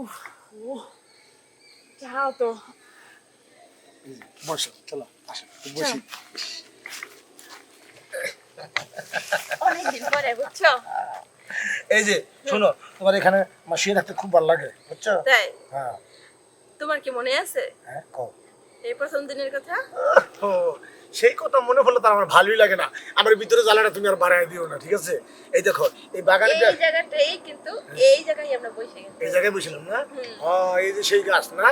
উফ, যাও তো বসো চলো আসো বসি। অনেকদিন পরে বুঝছ? এই যে শোনো তোমার এখানে শুয়ে থাকতে খুব ভালো লাগে বুঝছ? তাই? হ্যাঁ। তোমার কি মনে আছে? হ্যাঁ কও। এই প্রথম দিনের কথা? ও সেই কথা মনে পড়লে তো আমার ভালোই লাগে না। আমার ভিতরে জ্বালাটা তুমি আর বাড়াই দিও না ঠিক আছে? এই দেখো এই বাগানটা এই জায়গাটাই কিন্তু এই জায়গায় আমরা বসে গেছি। এই জায়গায় বসছিলাম না। ও এই যে সেই গাছ না?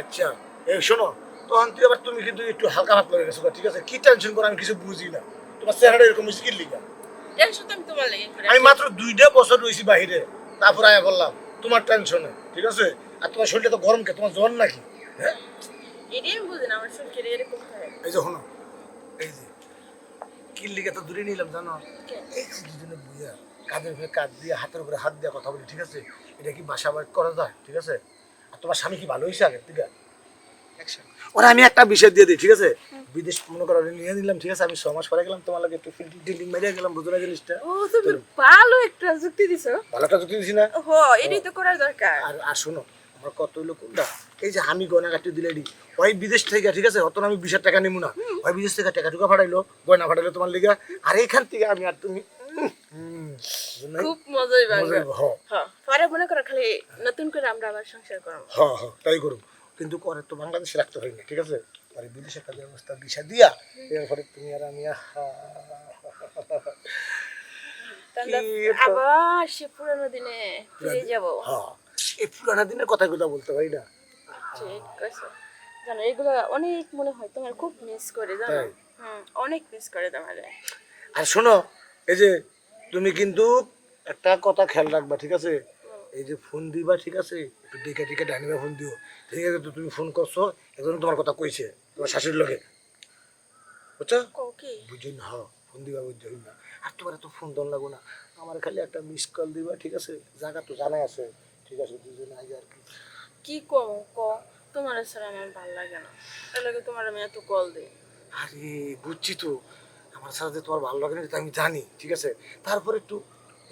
আচ্ছা এই শোনো তখন তুই আবার তুমি কিন্তু একটু হালকা হাত হয়ে গেছো ঠিক আছে? কি টেনশন করো আমি কিছু বুঝি না। তোমার চেহারাটা এরকম স্কিল লিগা। টেনশন তো আমি তোমার লেগে করে আমি মাত্র দুইটা বছর রয়েছি বাহিরে তারপর আয়া বললাম তোমার টেনশনে ঠিক আছে? আর তোমার শরীরটা তো গরম কে তোমার জ্বর নাকি? হ্যাঁ? এটাই আমি বুঝি না আমার শরীরে এরকম হয় এই যে শোনো এই যে কিল্লিকে তো দূরে নিলাম জানো? এই যে দুজনে বুঝা কাঁধের উপরে কাঁধ দিয়ে হাতের উপরে হাত দিয়ে কথা বলি ঠিক আছে? এটা কি বাসা বাড়ি করা যায় ঠিক আছে? আর তোমার স্বামী কি ভালো হয়েছে আগে ঠিক আছে ওরা আমি একটা বিষয় দিয়ে দিই ঠিক আছে? বিদেশ মনে করো নিয়ে নিলাম ঠিক আছে? আমি ছ মাস পরে গেলাম তোমার লাগে একটু ফিল্ডিং টিল্ডিং মেরে গেলাম বুঝো না জিনিসটা? ও তুমি ভালো একটা যুক্তি দিছো। ভালো কাজ দিয়েছি না? হো এটাই তো করার দরকার। আর আর শোনো আমার কত হইল কোনটা? এই যে আমি গয়না কাটি দিলে ওই বিদেশ থেকে ঠিক আছে? অত আমি বিশ টাকা নিবো না। ওই বিদেশ থেকে টাকা টুকা ফাটাইলো গয়না ফাটাইলো তোমার লিগা। আর এইখান থেকে আমি আর তুমি? খুব মজাই বাংলা হ্যাঁ। পরে মনে করো খালি নতুন করে আমরা আবার সংসার করব। হ হ তাই করুন কিন্তু করে তো বাংলাদেশে রাখতে হয় না ঠিক আছে? আর বিদেশে একটা ব্যবস্থা দিশা দিয়া এরপরে তুমি আর আমি আহা, আবার সে পুরানো দিনে ফিরে যাব। হ্যাঁ পুরানা দিনের কথা কথা বলতে পারি না। ঠিক জানো এগুলো অনেক মনে হয় তোমার খুব মিস করে জানো? অনেক মিস করে তোমার। আর শোনো এই যে তুমি কিন্তু একটা কথা খেয়াল রাখবা ঠিক আছে? এই যে ফোন দিবা ঠিক আছে? একটু দেখে দেখে ডাইনিবা ফোন দিও। ঠিক আছে তো তুমি ফোন করছ একজন তোমার কথা কইছে তোমার শাশুড়ির লোকে বুঝছ? কি বুঝি না হ্যাঁ ফোন দিবা বুঝতে না। আর তোমার তো ফোন দন লাগো না। আমার খালি একটা মিস কল দিবা ঠিক আছে? জায়গা তো জানাই আছে। ঠিক আছে দুজনে আগে আর কি। কি কম ক তোমার ছাড়া আমার ভালো লাগে না। তার লাগে তোমার আমি এত কল দিই? আরে বুঝছি তো। আমার সাথে তোমার ভালো লাগে না এটা আমি জানি ঠিক আছে? তারপর একটু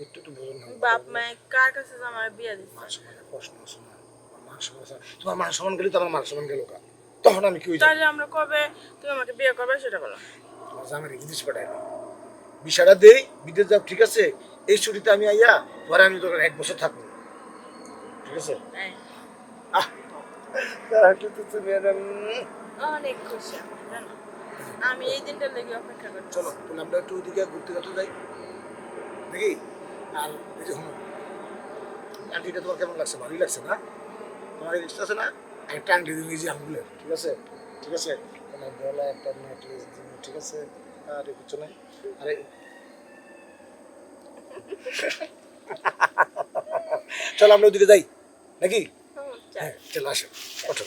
একটু একটু বোঝো না। বাপ মায়ে কার কাছে আমার বিয়ে দিচ্ছে? প্রশ্ন না। আমার মান সম্মান তোমার মান সম্মান গেলে তো আমার মান সম্মান গেল কা তখন আমি কি তাহলে আমরা কবে তুমি আমাকে বিয়ে করবে সেটা বলো। তোমার জামাই বিদেশ পাঠাই বিষয়টা দেই বিদেশ যাও ঠিক আছে? এই ছুটিতে আমি আইয়া পরে আমি তোর এক বছর থাকব। ঠিক আছে হ্যাঁ, তাহলে তো তুমি অনেক খুশি আমি, এই দিনটার লেগে অপেক্ষা করছি চলো তাহলে আমরা একটু ওদিকে ঘুরতে যাই। দেখি? আর এই যে শুনো আন্টিটা তোমার কেমন লাগছে? ভালোই লাগছে না? তোমার এই আছে না? একটা আন্টি নিজে আঙ্গুলের ঠিক আছে? ঠিক আছে? তোমার গলা একটা নেকলেস দিন ঠিক আছে? আর কিছু নাই আরে চলো আমরা ওদিকে যাই। নাকি? হ্যাঁ চলে আসো ওঠো।